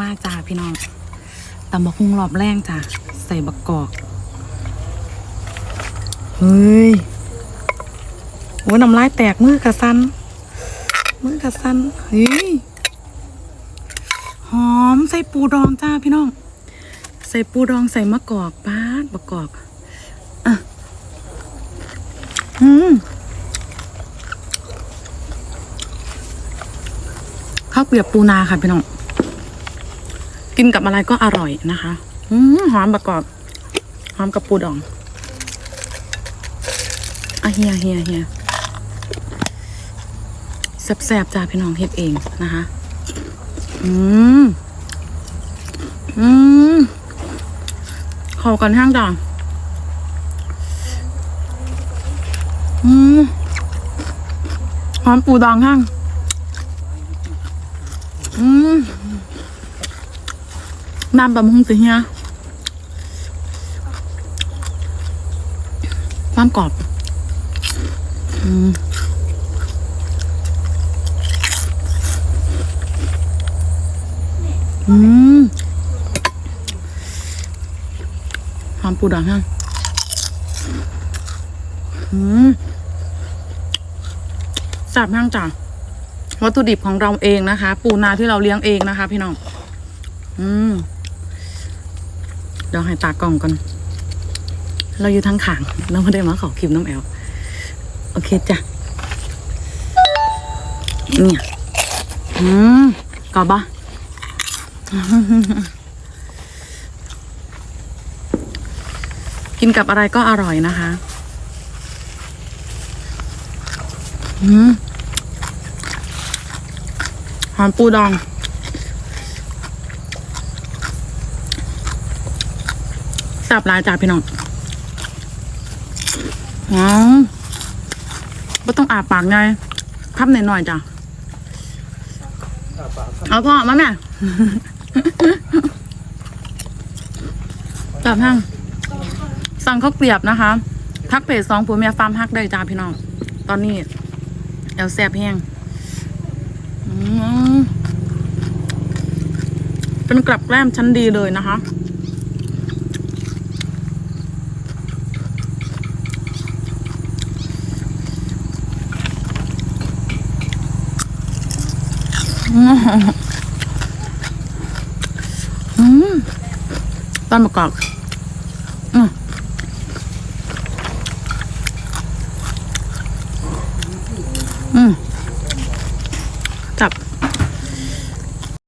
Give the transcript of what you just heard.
มาจ้าพี่น้องตำบักหุ่งรอบแรงจ้าใส่บักกอก เฮ้ยโอ้ยน้ำลายแตกมือกระสันมือกระสันเฮ้ยหอมใส่ปูดองจ้าพี่น้อง ใส่ปูดองใส่มะกอกป้าดบักกอกอะอืมข้าวเกรียบปูนาค่ะพี่น้อง กินกับอะไรก็อร่อยนะคะอหอมประกอบหอมกับปูดองอะเฮียเฮียเฮียแซ่บๆจ้าพี่น้องเฮ็ดเองนะคะ อืม อืมข้ากันห้างจ้าอืมหอมปูดองห้าง อืม น้ำบะมุงสิเฮียความกรอบ อืมอืมหอมปูดองฮะอืมแซ่บห้างจ้ะวัตถุดิบของเราเองนะคะ ปูนาที่เราเลี้ยงเองนะคะ พี่น้อง อืม เดี๋ยวให้ตากล่องก่อน เราอยู่ทั้งขางเราไม่ได้มาขอคลิปน้ำแอล โอเคจ้ะ เนี่ย อืมกอบะกินกับอะไรก็อร่อยนะคะ อืมหอมปูดอง สับลายจ่าพี่น้องอ๋อไม่ต้องอาบปากไงคับหน่อยๆจ้ะเอาพ่อมาแม่จับห้างสั่งข้าวเกลียบนะคะ ทักเพจสองผัวเมียฟาร์มฮักได้จ้าพี่น้อง ตอนนี้เอลแซบแห้งอืมเป็นกลับแกล้มชั้นดีเลยนะคะ ต้นมะกอกอืม